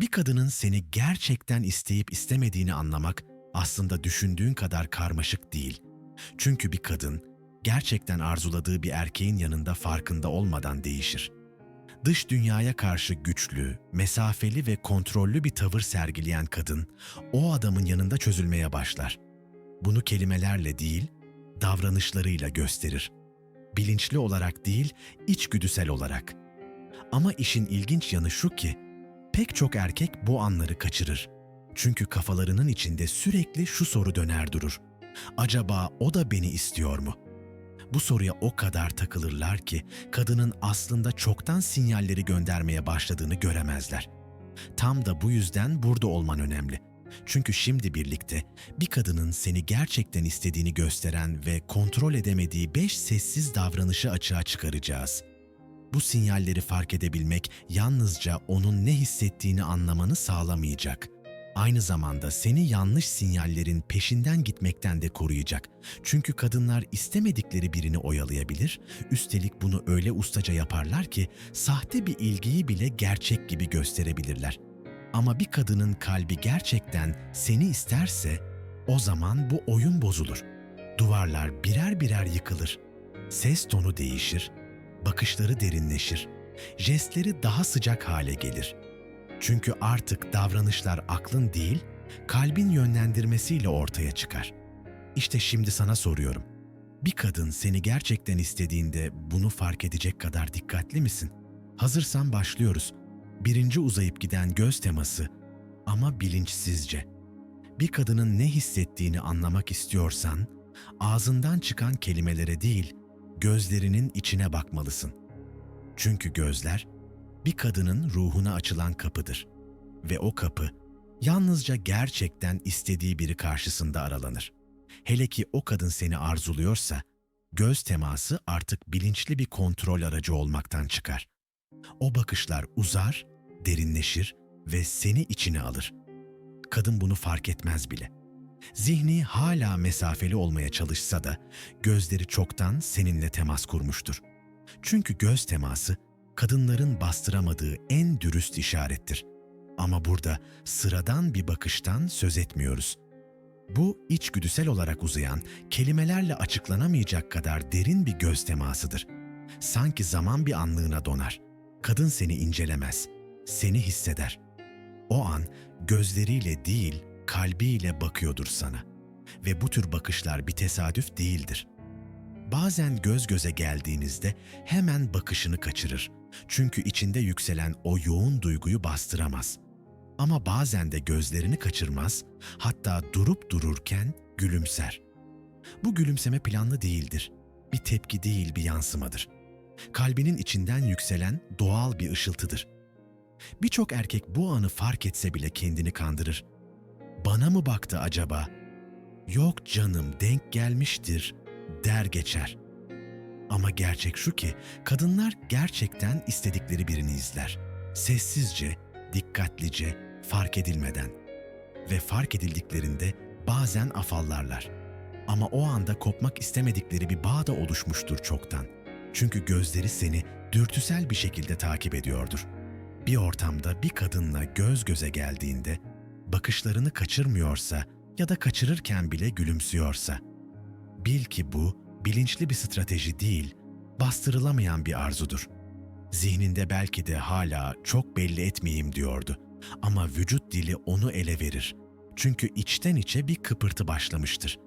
Bir kadının seni gerçekten isteyip istemediğini anlamak aslında düşündüğün kadar karmaşık değil. Çünkü bir kadın gerçekten arzuladığı bir erkeğin yanında farkında olmadan değişir. Dış dünyaya karşı güçlü, mesafeli ve kontrollü bir tavır sergileyen kadın o adamın yanında çözülmeye başlar. Bunu kelimelerle değil, davranışlarıyla gösterir. Bilinçli olarak değil, içgüdüsel olarak. Ama işin ilginç yanı şu ki, pek çok erkek bu anları kaçırır. Çünkü kafalarının içinde sürekli şu soru döner durur. Acaba o da beni istiyor mu? Bu soruya o kadar takılırlar ki kadının aslında çoktan sinyalleri göndermeye başladığını göremezler. Tam da bu yüzden burada olman önemli. Çünkü şimdi birlikte bir kadının seni gerçekten istediğini gösteren ve kontrol edemediği beş sessiz davranışı açığa çıkaracağız. Bu sinyalleri fark edebilmek yalnızca onun ne hissettiğini anlamanı sağlamayacak. Aynı zamanda seni yanlış sinyallerin peşinden gitmekten de koruyacak. Çünkü kadınlar istemedikleri birini oyalayabilir, üstelik bunu öyle ustaca yaparlar ki sahte bir ilgiyi bile gerçek gibi gösterebilirler. Ama bir kadının kalbi gerçekten seni isterse o zaman bu oyun bozulur. Duvarlar birer birer yıkılır. Ses tonu değişir, bakışları derinleşir, jestleri daha sıcak hale gelir. Çünkü artık davranışlar aklın değil, kalbin yönlendirmesiyle ortaya çıkar. İşte şimdi sana soruyorum. Bir kadın seni gerçekten istediğinde bunu fark edecek kadar dikkatli misin? Hazırsan başlıyoruz. Birinci uzayıp giden göz teması ama bilinçsizce. Bir kadının ne hissettiğini anlamak istiyorsan, ağzından çıkan kelimelere değil, gözlerinin içine bakmalısın. Çünkü gözler bir kadının ruhuna açılan kapıdır ve o kapı yalnızca gerçekten istediği biri karşısında aralanır. Hele ki o kadın seni arzuluyorsa, göz teması artık bilinçli bir kontrol aracı olmaktan çıkar. O bakışlar uzar, derinleşir ve seni içine alır. Kadın bunu fark etmez bile. Zihni hala mesafeli olmaya çalışsa da gözleri çoktan seninle temas kurmuştur. Çünkü göz teması kadınların bastıramadığı en dürüst işarettir. Ama burada sıradan bir bakıştan söz etmiyoruz. Bu içgüdüsel olarak uzayan, kelimelerle açıklanamayacak kadar derin bir göz temasıdır. Sanki zaman bir anlığına donar. Kadın seni incelemez, seni hisseder. O an gözleriyle değil, kalbiyle bakıyordur sana. Ve bu tür bakışlar bir tesadüf değildir. Bazen göz göze geldiğinizde hemen bakışını kaçırır. Çünkü içinde yükselen o yoğun duyguyu bastıramaz. Ama bazen de gözlerini kaçırmaz, hatta durup dururken gülümser. Bu gülümseme planlı değildir. Bir tepki değil, bir yansımadır. Kalbinin içinden yükselen doğal bir ışıltıdır. Birçok erkek bu anı fark etse bile kendini kandırır. Bana mı baktı acaba? Yok canım denk gelmiştir der geçer. Ama gerçek şu ki kadınlar gerçekten istedikleri birini izler. Sessizce, dikkatlice, fark edilmeden. Ve fark edildiklerinde bazen afallarlar. Ama o anda kopmak istemedikleri bir bağ da oluşmuştur çoktan. Çünkü gözleri seni dürtüsel bir şekilde takip ediyordur. Bir ortamda bir kadınla göz göze geldiğinde bakışlarını kaçırmıyorsa ya da kaçırırken bile gülümsüyorsa bil ki bu bilinçli bir strateji değil, bastırılamayan bir arzudur. Zihninde belki de hala çok belli etmeyeyim diyordu ama vücut dili onu ele verir. Çünkü içten içe bir kıpırtı başlamıştır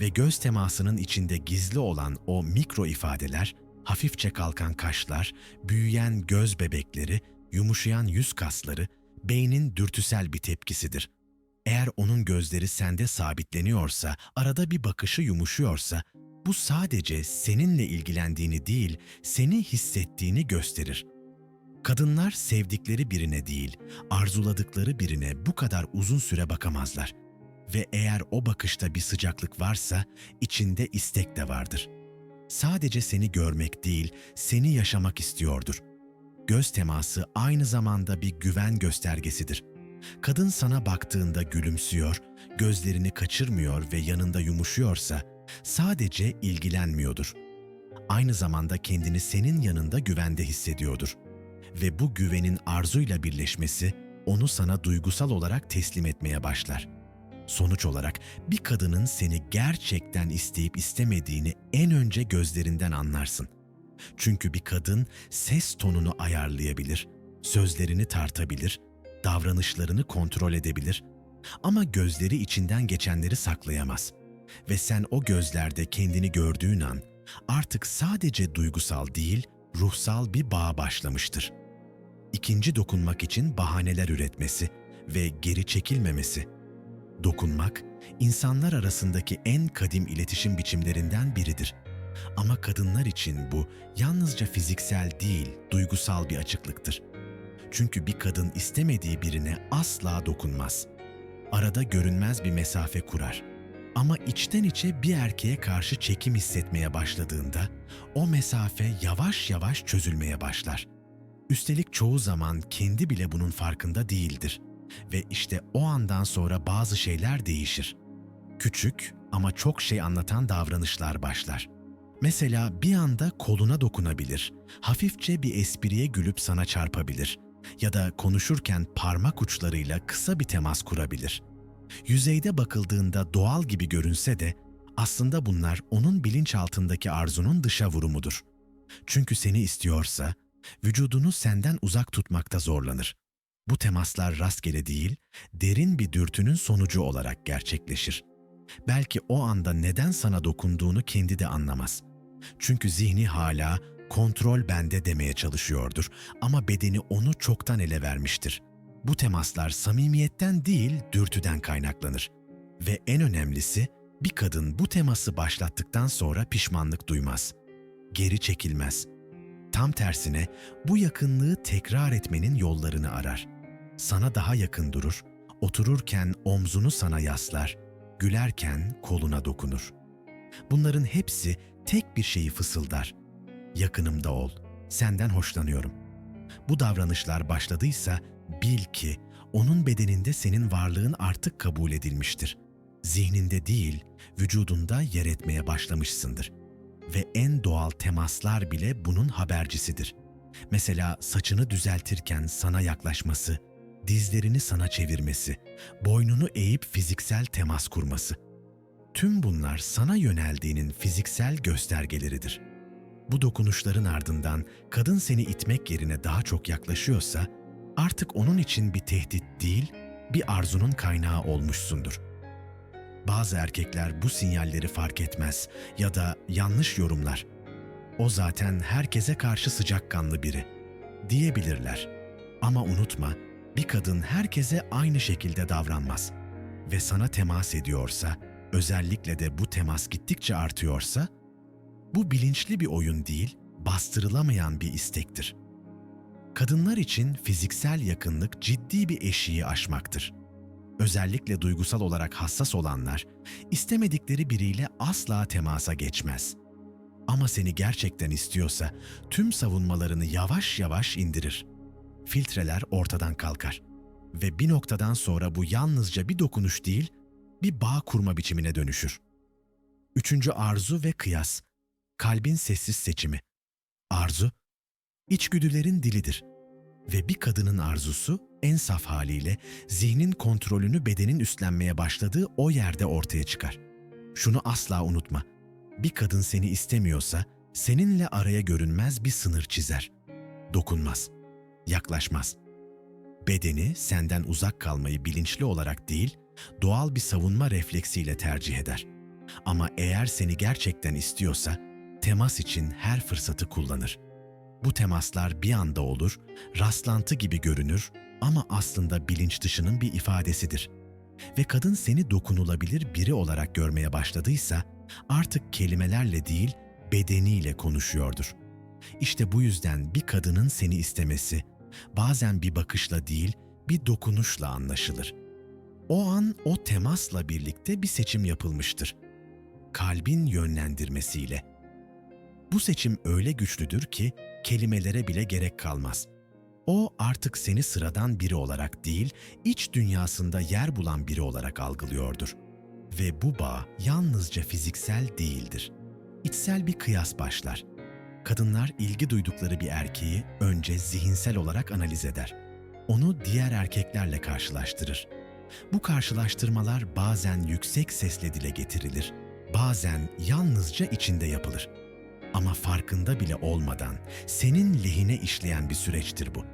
ve göz temasının içinde gizli olan o mikro ifadeler, hafifçe kalkan kaşlar, büyüyen göz bebekleri, yumuşayan yüz kasları, beynin dürtüsel bir tepkisidir. Eğer onun gözleri sende sabitleniyorsa, arada bir bakışı yumuşuyorsa, bu sadece seninle ilgilendiğini değil, seni hissettiğini gösterir. Kadınlar sevdikleri birine değil, arzuladıkları birine bu kadar uzun süre bakamazlar. Ve eğer o bakışta bir sıcaklık varsa, içinde istek de vardır. Sadece seni görmek değil, seni yaşamak istiyordur. Göz teması aynı zamanda bir güven göstergesidir. Kadın sana baktığında gülümsüyor, gözlerini kaçırmıyor ve yanında yumuşuyorsa, sadece ilgilenmiyordur. Aynı zamanda kendini senin yanında güvende hissediyordur. Ve bu güvenin arzuyla birleşmesi onu sana duygusal olarak teslim etmeye başlar. Sonuç olarak bir kadının seni gerçekten isteyip istemediğini en önce gözlerinden anlarsın. Çünkü bir kadın ses tonunu ayarlayabilir, sözlerini tartabilir, davranışlarını kontrol edebilir. Ama gözleri içinden geçenleri saklayamaz. Ve sen o gözlerde kendini gördüğün an artık sadece duygusal değil, ruhsal bir bağ başlamıştır. İkinci dokunmak için bahaneler üretmesi ve geri çekilmemesi. Dokunmak, insanlar arasındaki en kadim iletişim biçimlerinden biridir. Ama kadınlar için bu yalnızca fiziksel değil, duygusal bir açıklıktır. Çünkü bir kadın istemediği birine asla dokunmaz. Arada görünmez bir mesafe kurar. Ama içten içe bir erkeğe karşı çekim hissetmeye başladığında o mesafe yavaş yavaş çözülmeye başlar. Üstelik çoğu zaman kendi bile bunun farkında değildir. Ve işte o andan sonra bazı şeyler değişir. Küçük ama çok şey anlatan davranışlar başlar. Mesela bir anda koluna dokunabilir, hafifçe bir espriye gülüp sana çarpabilir ya da konuşurken parmak uçlarıyla kısa bir temas kurabilir. Yüzeyde bakıldığında doğal gibi görünse de aslında bunlar onun bilinçaltındaki arzunun dışa vurumudur. Çünkü seni istiyorsa vücudunu senden uzak tutmakta zorlanır. Bu temaslar rastgele değil, derin bir dürtünün sonucu olarak gerçekleşir. Belki o anda neden sana dokunduğunu kendi de anlamaz. Çünkü zihni hala kontrol bende demeye çalışıyordur ama bedeni onu çoktan ele vermiştir. Bu temaslar samimiyetten değil, dürtüden kaynaklanır. Ve en önemlisi, bir kadın bu teması başlattıktan sonra pişmanlık duymaz. Geri çekilmez. Tam tersine bu yakınlığı tekrar etmenin yollarını arar. Sana daha yakın durur, otururken omzunu sana yaslar, gülerken koluna dokunur. Bunların hepsi tek bir şeyi fısıldar. Yakınımda ol, senden hoşlanıyorum. Bu davranışlar başladıysa bil ki onun bedeninde senin varlığın artık kabul edilmiştir. Zihninde değil, vücudunda yer etmeye başlamışsındır. Ve en doğal temaslar bile bunun habercisidir. Mesela saçını düzeltirken sana yaklaşması, dizlerini sana çevirmesi, boynunu eğip fiziksel temas kurması. Tüm bunlar sana yöneldiğinin fiziksel göstergeleridir. Bu dokunuşların ardından kadın seni itmek yerine daha çok yaklaşıyorsa, artık onun için bir tehdit değil, bir arzunun kaynağı olmuşsundur. Bazı erkekler bu sinyalleri fark etmez ya da yanlış yorumlar. O zaten herkese karşı sıcakkanlı biri diyebilirler. Ama unutma, bir kadın herkese aynı şekilde davranmaz. Ve sana temas ediyorsa, özellikle de bu temas gittikçe artıyorsa, bu bilinçli bir oyun değil, bastırılamayan bir istektir. Kadınlar için fiziksel yakınlık ciddi bir eşiği aşmaktır. Özellikle duygusal olarak hassas olanlar, istemedikleri biriyle asla temasa geçmez. Ama seni gerçekten istiyorsa tüm savunmalarını yavaş yavaş indirir. Filtreler ortadan kalkar ve bir noktadan sonra bu yalnızca bir dokunuş değil, bir bağ kurma biçimine dönüşür. Üçüncü arzu ve kıyas, kalbin sessiz seçimi. Arzu, içgüdülerin dilidir ve bir kadının arzusu en saf haliyle zihnin kontrolünü bedenin üstlenmeye başladığı o yerde ortaya çıkar. Şunu asla unutma. Bir kadın seni istemiyorsa seninle araya görünmez bir sınır çizer. Dokunmaz, yaklaşmaz. Bedeni senden uzak kalmayı bilinçli olarak değil, doğal bir savunma refleksiyle tercih eder. Ama eğer seni gerçekten istiyorsa temas için her fırsatı kullanır. Bu temaslar bir anda olur, rastlantı gibi görünür ama aslında bilinç dışının bir ifadesidir. Ve kadın seni dokunulabilir biri olarak görmeye başladıysa artık kelimelerle değil bedeniyle konuşuyordur. İşte bu yüzden bir kadının seni istemesi bazen bir bakışla değil bir dokunuşla anlaşılır. O an o temasla birlikte bir seçim yapılmıştır. Kalbin yönlendirmesiyle. Bu seçim öyle güçlüdür ki kelimelere bile gerek kalmaz. O artık seni sıradan biri olarak değil, iç dünyasında yer bulan biri olarak algılıyordur. Ve bu bağ yalnızca fiziksel değildir. İçsel bir kıyas başlar. Kadınlar ilgi duydukları bir erkeği önce zihinsel olarak analiz eder. onu diğer erkeklerle karşılaştırır. Bu karşılaştırmalar bazen yüksek sesle dile getirilir, bazen yalnızca içinde yapılır. Ama farkında bile olmadan senin lehine işleyen bir süreçtir bu.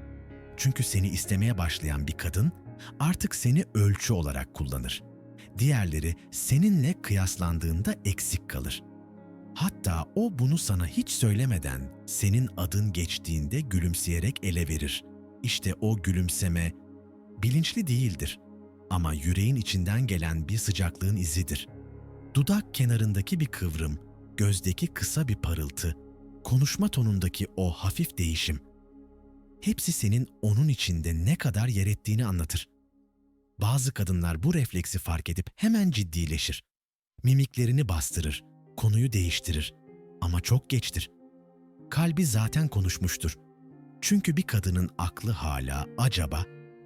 Çünkü seni istemeye başlayan bir kadın artık seni ölçü olarak kullanır. Diğerleri seninle kıyaslandığında eksik kalır. Hatta o bunu sana hiç söylemeden senin adın geçtiğinde gülümseyerek ele verir. İşte o gülümseme bilinçli değildir ama yüreğin içinden gelen bir sıcaklığın izidir. Dudak kenarındaki bir kıvrım, gözdeki kısa bir parıltı, konuşma tonundaki o hafif değişim. Hepsi senin onun içinde ne kadar yer ettiğini anlatır. Bazı kadınlar bu refleksi fark edip hemen ciddileşir. Mimiklerini bastırır, konuyu değiştirir. Ama çok geçtir. Kalbi zaten konuşmuştur. Çünkü bir kadının aklı hala acaba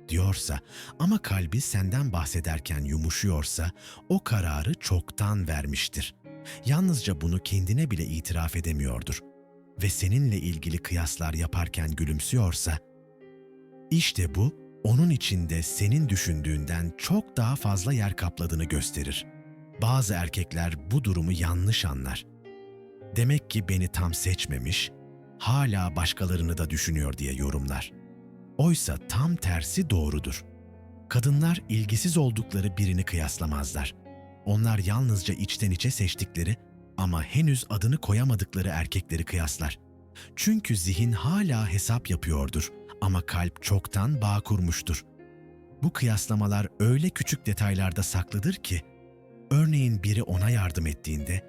diyorsa ama kalbi senden bahsederken yumuşuyorsa o kararı çoktan vermiştir. Yalnızca bunu kendine bile itiraf edemiyordur ve seninle ilgili kıyaslar yaparken gülümsüyorsa işte bu onun içinde senin düşündüğünden çok daha fazla yer kapladığını gösterir. Bazı erkekler bu durumu yanlış anlar. Demek ki beni tam seçmemiş, hala başkalarını da düşünüyor diye yorumlar. Oysa tam tersi doğrudur. Kadınlar ilgisiz oldukları birini kıyaslamazlar. Onlar yalnızca içten içe seçtikleri ama henüz adını koyamadıkları erkekleri kıyaslar. Çünkü zihin hala hesap yapıyordur ama kalp çoktan bağ kurmuştur. Bu kıyaslamalar öyle küçük detaylarda saklıdır ki, örneğin biri ona yardım ettiğinde,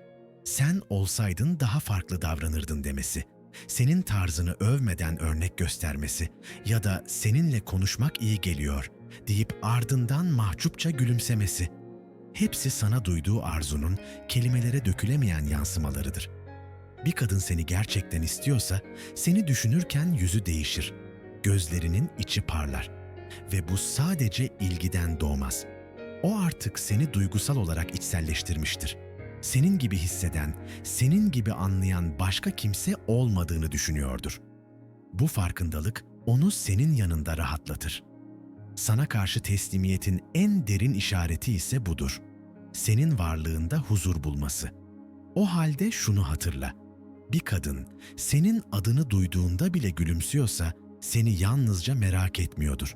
sen olsaydın daha farklı davranırdın demesi, senin tarzını övmeden örnek göstermesi ya da seninle konuşmak iyi geliyor deyip ardından mahcupça gülümsemesi, hepsi sana duyduğu arzunun kelimelere dökülemeyen yansımalarıdır. Bir kadın seni gerçekten istiyorsa, seni düşünürken yüzü değişir, gözlerinin içi parlar ve bu sadece ilgiden doğmaz. O artık seni duygusal olarak içselleştirmiştir. Senin gibi hisseden, senin gibi anlayan başka kimse olmadığını düşünüyordur. Bu farkındalık onu senin yanında rahatlatır. Sana karşı teslimiyetin en derin işareti ise budur. Senin varlığında huzur bulması. O halde şunu hatırla. Bir kadın senin adını duyduğunda bile gülümsüyorsa seni yalnızca merak etmiyordur.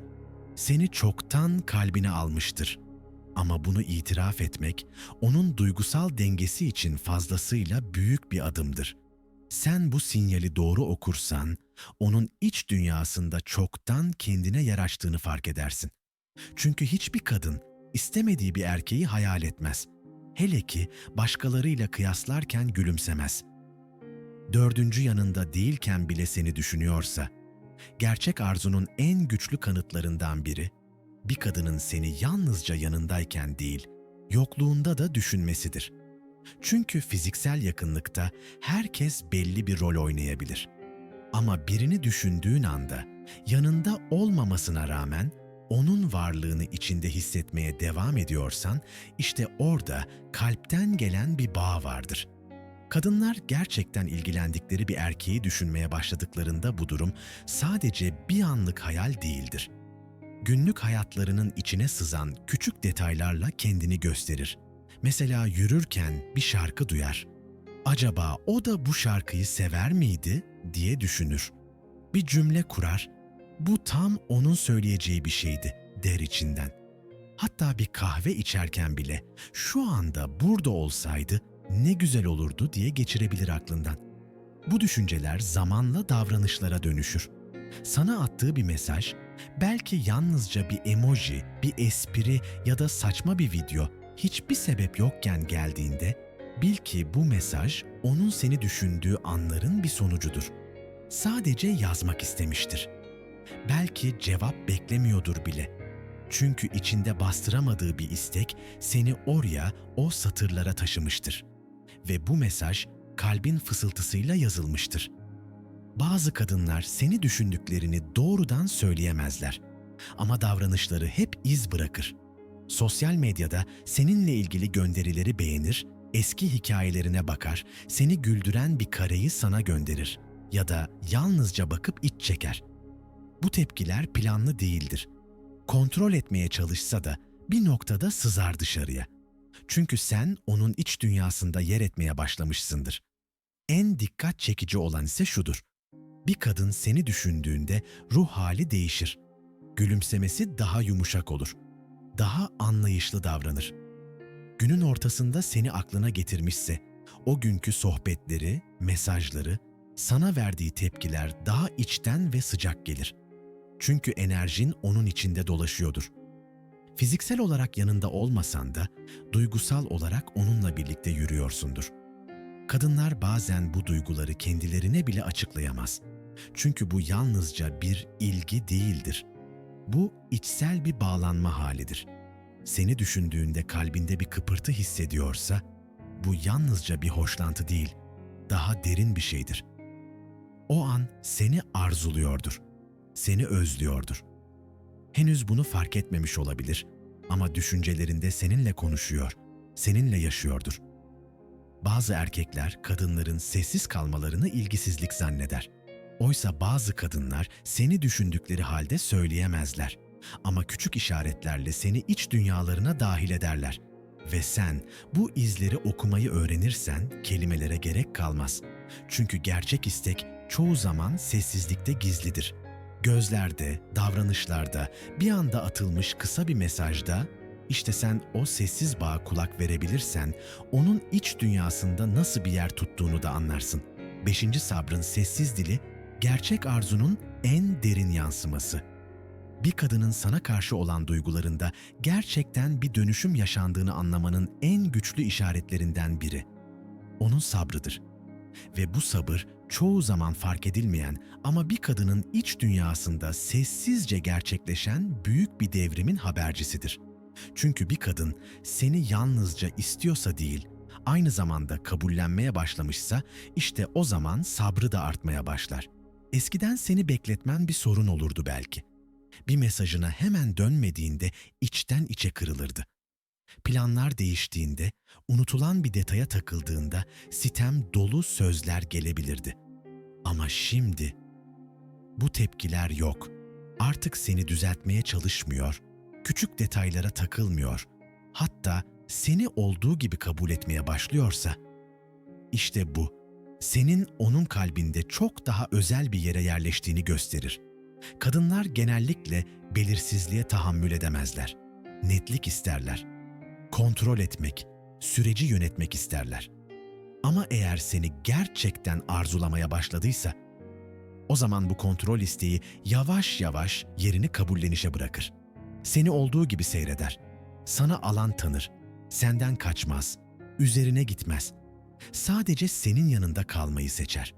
Seni çoktan kalbine almıştır. Ama bunu itiraf etmek onun duygusal dengesi için fazlasıyla büyük bir adımdır. Sen bu sinyali doğru okursan onun iç dünyasında çoktan kendine yer açtığını fark edersin. Çünkü hiçbir kadın istemediği bir erkeği hayal etmez. Hele ki başkalarıyla kıyaslarken gülümsemez. Dördüncü yanında değilken bile seni düşünüyorsa, gerçek arzunun en güçlü kanıtlarından biri, bir kadının seni yalnızca yanındayken değil, yokluğunda da düşünmesidir. Çünkü fiziksel yakınlıkta herkes belli bir rol oynayabilir. Ama birini düşündüğün anda yanında olmamasına rağmen onun varlığını içinde hissetmeye devam ediyorsan işte orada kalpten gelen bir bağ vardır. Kadınlar gerçekten ilgilendikleri bir erkeği düşünmeye başladıklarında bu durum sadece bir anlık hayal değildir. Günlük hayatlarının içine sızan küçük detaylarla kendini gösterir. Mesela yürürken bir şarkı duyar. Acaba o da bu şarkıyı sever miydi diye düşünür. Bir cümle kurar. Bu tam onun söyleyeceği bir şeydi der içinden. Hatta bir kahve içerken bile şu anda burada olsaydı ne güzel olurdu diye geçirebilir aklından. Bu düşünceler zamanla davranışlara dönüşür. Sana attığı bir mesaj belki yalnızca bir emoji, bir espri ya da saçma bir video hiçbir sebep yokken geldiğinde bil ki bu mesaj onun seni düşündüğü anların bir sonucudur. Sadece yazmak istemiştir. Belki cevap beklemiyordur bile. Çünkü içinde bastıramadığı bir istek seni oraya, o satırlara taşımıştır. Ve bu mesaj kalbin fısıltısıyla yazılmıştır. Bazı kadınlar seni düşündüklerini doğrudan söyleyemezler. Ama davranışları hep iz bırakır. Sosyal medyada seninle ilgili gönderileri beğenir, eski hikayelerine bakar, seni güldüren bir kareyi sana gönderir ya da yalnızca bakıp iç çeker. Bu tepkiler planlı değildir. Kontrol etmeye çalışsa da bir noktada sızar dışarıya. Çünkü sen onun iç dünyasında yer etmeye başlamışsındır. En dikkat çekici olan ise şudur. Bir kadın seni düşündüğünde ruh hali değişir. Gülümsemesi daha yumuşak olur. Daha anlayışlı davranır. Günün ortasında seni aklına getirmişse, o günkü sohbetleri, mesajları, sana verdiği tepkiler daha içten ve sıcak gelir. Çünkü enerjin onun içinde dolaşıyordur. Fiziksel olarak yanında olmasan da duygusal olarak onunla birlikte yürüyorsundur. Kadınlar bazen bu duyguları kendilerine bile açıklayamaz. Çünkü bu yalnızca bir ilgi değildir. Bu içsel bir bağlanma halidir. Seni düşündüğünde kalbinde bir kıpırtı hissediyorsa, bu yalnızca bir hoşlantı değil, daha derin bir şeydir. O an seni arzuluyordur, seni özlüyordur. Henüz bunu fark etmemiş olabilir ama düşüncelerinde seninle konuşuyor, seninle yaşıyordur. Bazı erkekler kadınların sessiz kalmalarını ilgisizlik zanneder. Oysa bazı kadınlar seni düşündükleri halde söyleyemezler. Ama küçük işaretlerle seni iç dünyalarına dahil ederler. Ve sen bu izleri okumayı öğrenirsen kelimelere gerek kalmaz. Çünkü gerçek istek çoğu zaman sessizlikte gizlidir. Gözlerde, davranışlarda, bir anda atılmış kısa bir mesajda işte sen o sessiz bağa kulak verebilirsen onun iç dünyasında nasıl bir yer tuttuğunu da anlarsın. Beşinci sabrın sessiz dili gerçek arzunun en derin yansıması. Bir kadının sana karşı olan duygularında gerçekten bir dönüşüm yaşandığını anlamanın en güçlü işaretlerinden biri. Onun sabrıdır. Ve bu sabır çoğu zaman fark edilmeyen ama bir kadının iç dünyasında sessizce gerçekleşen büyük bir devrimin habercisidir. Çünkü bir kadın seni yalnızca istiyorsa değil, aynı zamanda kabullenmeye başlamışsa işte o zaman sabrı da artmaya başlar. Eskiden seni bekletmen bir sorun olurdu belki. Bir mesajına hemen dönmediğinde içten içe kırılırdı. Planlar değiştiğinde, unutulan bir detaya takıldığında sitem dolu sözler gelebilirdi. Ama şimdi bu tepkiler yok. Artık seni düzeltmeye çalışmıyor, küçük detaylara takılmıyor. Hatta seni olduğu gibi kabul etmeye başlıyorsa, işte bu senin onun kalbinde çok daha özel bir yere yerleştiğini gösterir. Kadınlar genellikle belirsizliğe tahammül edemezler. Netlik isterler. Kontrol etmek, süreci yönetmek isterler. Ama eğer seni gerçekten arzulamaya başladıysa, o zaman bu kontrol isteği yavaş yavaş yerini kabullenişe bırakır. Seni olduğu gibi seyreder. Sana alan tanır. Senden kaçmaz. Üzerine gitmez. Sadece senin yanında kalmayı seçer.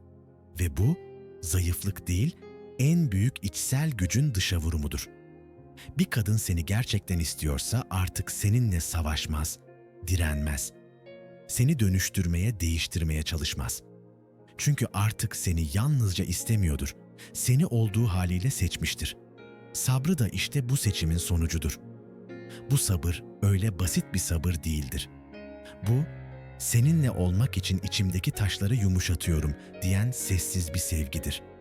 Ve bu zayıflık değil, en büyük içsel gücün dışa vurumudur. Bir kadın seni gerçekten istiyorsa artık seninle savaşmaz, direnmez. Seni dönüştürmeye, değiştirmeye çalışmaz. Çünkü artık seni yalnızca istemiyordur. Seni olduğu haliyle seçmiştir. Sabrı da işte bu seçimin sonucudur. Bu sabır öyle basit bir sabır değildir. Bu seninle olmak için içimdeki taşları yumuşatıyorum diyen sessiz bir sevgidir.''